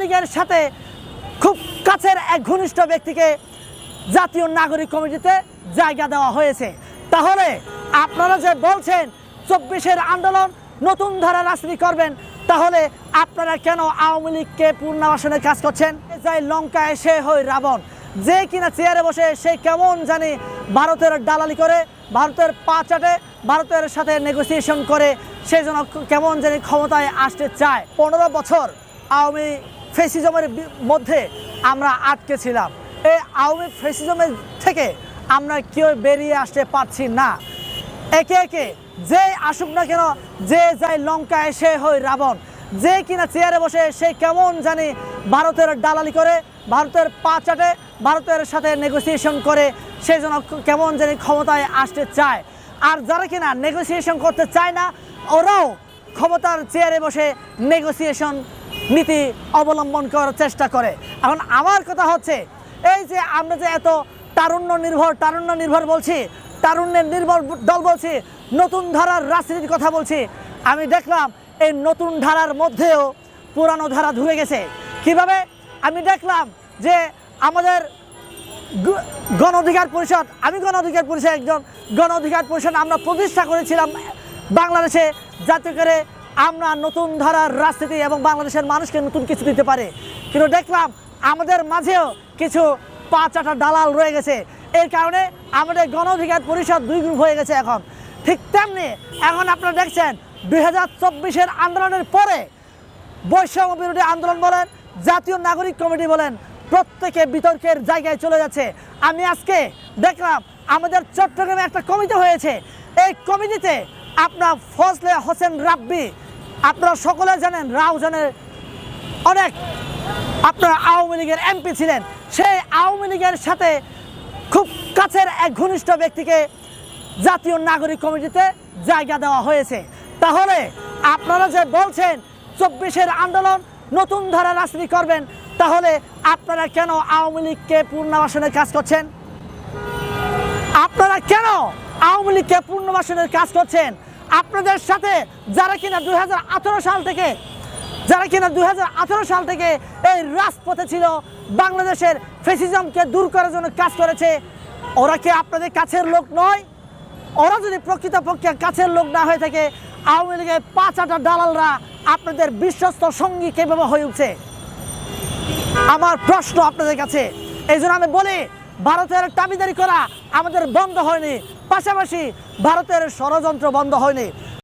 লীগের সাথে খুব কাছের এক ঘনিষ্ঠ ব্যক্তিকে জাতীয় নাগরিক কমিটিতে জায়গা দেওয়া হয়েছে। তাহলে আপনারা যে বলছেন চব্বিশের আন্দোলন নতুন ধারা রাজনীতি করবেন, তাহলে আপনারা কেন আওয়ামী লীগকে পূর্ণাবাসনের কাজ করছেন? যাই লঙ্কায় সে হই রাবণ। যে কিনা চেয়ারে বসে সে কেমন জানি ভারতের দালালি করে, ভারতের পা চাটে, ভারতের সাথে নেগোসিয়েশন করে, সে যেন কেমন জানি ক্ষমতায় আসতে চায়। পনেরো বছর আওয়ামী ফেসিজমের মধ্যে আমরা আটকে ছিলাম। এই আওয়ামী ফেসিজমের থেকে আমরা কেউ বেরিয়ে আসতে পারছি না? একে একে যে আসুক না কেন, যে যায় লঙ্কা এসে হই রাবণ। যে কিনা চেয়ারে বসে সে কেমন জানি ভারতের দালালি করে, ভারতের পা চাটে, ভারতের সাথে নেগোসিয়েশন করে, সে যেন কেমন জানি ক্ষমতায় আসতে চায়। আর যারা কিনা নেগোসিয়েশন করতে চায় না, ওরাও ক্ষমতার চেয়ারে বসে নেগোসিয়েশন নীতি অবলম্বন করার চেষ্টা করে। এখন আমার কথা হচ্ছে, এই যে আমরা যে এত তারুণ্য নির্ভর তারুণ্য নির্ভর বলছি, তারুণ্যের নির্ভর দল বলছি, নতুন ধারার রাজনীতির কথা বলছি, আমি দেখলাম এই নতুন ধারার মধ্যেও পুরানো ধারা ধুয়ে গেছে। কীভাবে? আমি দেখলাম যে আমাদের গণ অধিকার পরিষদ, আমি গণ অধিকার পরিষদ একজন গণ অধিকার পরিষদ আমরা প্রতিষ্ঠা করেছিলাম বাংলাদেশে, যাতে করে আমরা নতুন ধারার রাজনীতি এবং বাংলাদেশের মানুষকে নতুন কিছু দিতে পারে। কিন্তু দেখলাম আমাদের মাঝেও কিছু পাঁচ আটা দালাল রয়ে গেছে। এর কারণে আমাদের গণ অধিকার পরিষদ দুই গ্রুপ হয়ে গেছে এখন। ঠিক তেমনি এখন আপনারা দেখছেন দুই হাজার চব্বিশের আন্দোলনের পরে বৈষম্য বিরোধী আন্দোলন বলেন, জাতীয় নাগরিক কমিটি বলেন, প্রত্যেকে বিতর্কের জায়গায় চলে যাচ্ছে। আমি আজকে দেখলাম আমাদের চট্টগ্রামে একটা কমিটি হয়েছে। এই কমিটিতে আপনার ফজলে হোসেন রাব্বি আপনারা সকলে জানেন রাউজানের অনেক আপনার আওয়ামী লীগের এমপি ছিলেন। সেই আওয়ামী লীগের সাথে খুব কাছের এক ঘনিষ্ঠ ব্যক্তিকে জাতীয় নাগরিক কমিটিতে জায়গা দেওয়া হয়েছে। তাহলে আপনারা যে বলছেন, চব্বিশের আন্দোলন, নতুন ধারা রাজনীতি করবেন, তাহলে আপনারা কেন আওয়ামী লীগকে পূর্ণবাসনের কাজ করছেন? আপনারা কেন আওয়ামী লীগকে পূর্ণবাসনের কাজ করছেন? আপনাদের সাথে যারা কিনা দু হাজার আঠেরো সাল থেকে, যারা কিনা দু হাজার আঠেরো সাল থেকে এই রাজপথে ছিল, বাংলাদেশের ফেসিজমকে দূর করার জন্য কাজ করেছে, ওরা কি আপনাদের কাছের লোক নয়? ওরা যদি প্রকৃতপক্ষে কাছের লোক না হয়ে থাকে, আওয়ামী লীগের পাঁচ আটা দালালরা আপনাদের বিশ্বস্ত সঙ্গী কেভাবে হয়ে উঠছে? আমার প্রশ্ন আপনাদের কাছে, এই জন্য আমি বলি ভারতের দাবিদারি করা আমাদের বন্ধ হয়নি। পাশাপাশি ভারতের ষড়যন্ত্র বন্ধ হয়নি।